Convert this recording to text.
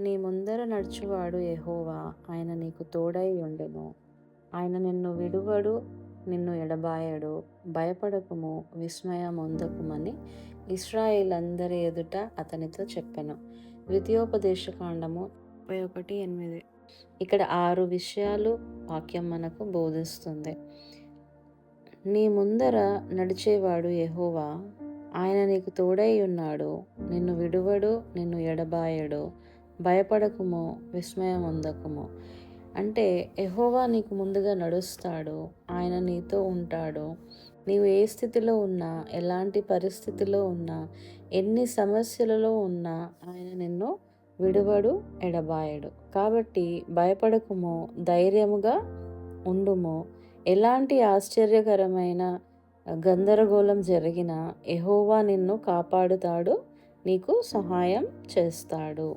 నీ ముందర నడుచువాడు ఎహోవా ఆయన నీకు తోడై ఉండెను. ఆయన నిన్ను విడువడు నిన్ను ఎడబాయడు. భయపడకుము విస్మయమొందకుమని ఇస్రాయేలందరి ఎదుట అతనితో చెప్పాను. ద్వితీయోపదేశకాండము ముప్పై ఒకటి ఎనిమిది. ఇక్కడ ఆరు విషయాలు వాక్యం మనకు బోధిస్తుంది. నీ ముందర నడిచేవాడు ఎహోవా ఆయన నీకు తోడై ఉన్నాడు నిన్ను విడువడు నిన్ను ఎడబాయడు. భయపడకుము విస్మయం ఉందకుము అంటే ఎహోవా నీకు ముందుగా నడుస్తాడు ఆయన నీతో ఉంటాడు. నీవు ఏ స్థితిలో ఉన్నా ఎలాంటి పరిస్థితిలో ఉన్నా ఎన్ని సమస్యలలో ఉన్నా ఆయన నిన్ను విడువడు ఎడబాయడు. కాబట్టి భయపడకుము ధైర్యముగా ఉండుము. ఎలాంటి ఆశ్చర్యకరమైన గందరగోళం జరిగినా ఎహోవా నిన్ను కాపాడుతాడు నీకు సహాయం చేస్తాడు.